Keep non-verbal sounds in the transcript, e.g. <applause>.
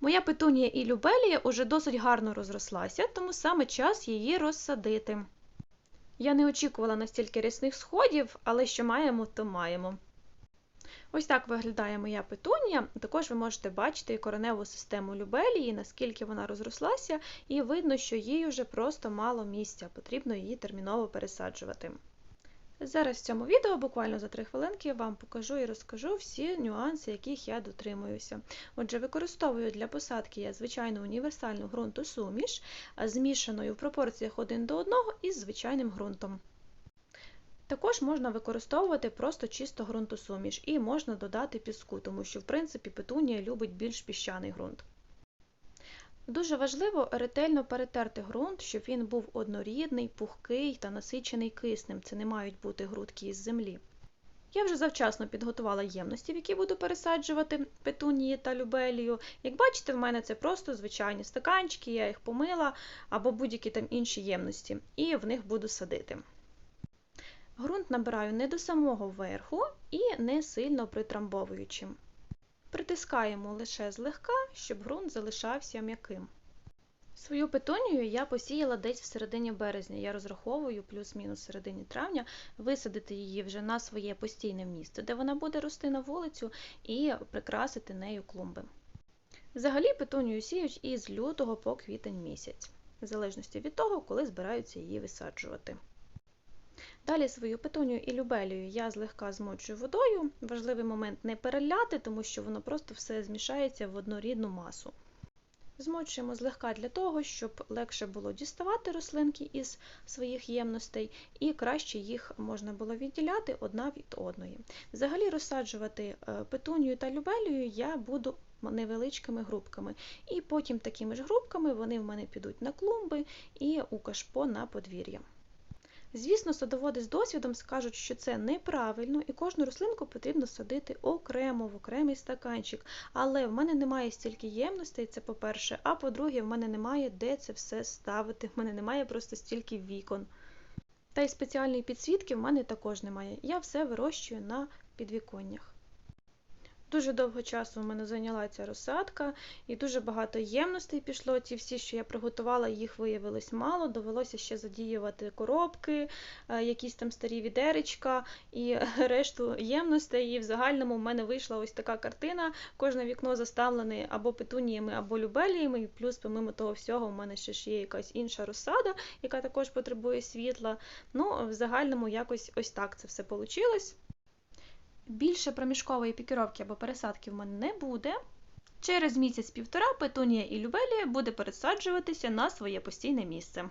Моя петунія і любелія уже досить гарно розрослася, тому саме час її розсадити. Я не очікувала настільки рясних сходів, але що маємо, то маємо. Ось так виглядає моя петунія. Також ви можете бачити кореневу систему любелії, наскільки вона розрослася, і видно, що їй вже просто мало місця, потрібно її терміново пересаджувати. Зараз в цьому відео, буквально за 3 хвилинки, вам покажу і розкажу всі нюанси, яких я дотримуюся. Отже, використовую для посадки я звичайну універсальну ґрунтосуміш, змішаною в пропорціях 1 до 1 із звичайним ґрунтом. Також можна використовувати просто чисто ґрунтосуміш і можна додати піску, тому що, в принципі, петунія любить більш піщаний ґрунт. Дуже важливо ретельно перетерти ґрунт, щоб він був однорідний, пухкий та насичений киснем. Це не мають бути грудки із землі. Я вже завчасно підготувала ємності, в які буду пересаджувати петунії та любелію. Як бачите, в мене це просто звичайні стаканчики, я їх помила або будь-які там інші ємності, і в них буду садити. Грунт набираю не до самого верху і не сильно притрамбовуючи. Притискаємо лише злегка, щоб ґрунт залишався м'яким. Свою петунію я посіяла десь в середині березня. Я розраховую плюс-мінус середині травня висадити її вже на своє постійне місце, де вона буде рости на вулицю, і прикрасити нею клумби. Взагалі петунію сіють із лютого по квітень місяць, в залежності від того, коли збираються її висаджувати. Далі свою петунію і любелію я злегка змочую водою. Важливий момент не переляти, тому що воно просто все змішається в однорідну масу. Змочуємо злегка для того, щоб легше було діставати рослинки із своїх ємностей, і краще їх можна було відділяти одна від одної. Взагалі розсаджувати петунію та любелію я буду невеличкими групками. І потім такими ж групками вони в мене підуть на клумби і у кашпо на подвір'я. Звісно, садоводи з досвідом скажуть, що це неправильно, і кожну рослинку потрібно садити окремо в окремий стаканчик. Але в мене немає стільки ємностей, це по-перше, а по-друге, в мене немає де це все ставити, в мене немає просто стільки вікон. Та й спеціальної підсвітки в мене також немає. Я все вирощую на підвіконнях. Дуже довго часу в мене зайняла ця розсадка, і дуже багато ємностей пішло. Ті всі, що я приготувала, їх виявилось мало. Довелося ще задіювати коробки, якісь там старі відеречка і <laughs> решту ємностей. І в загальному в мене вийшла ось така картина. Кожне вікно заставлене або петуніями, або любеліями. І плюс, помимо того всього, в мене ще ж є якась інша розсада, яка також потребує світла. Ну, в загальному якось ось так це все вийшло. Більше проміжкової пікіровки або пересадки в мене не буде. Через місяць-півтора петунія і любелія буде пересаджуватися на своє постійне місце.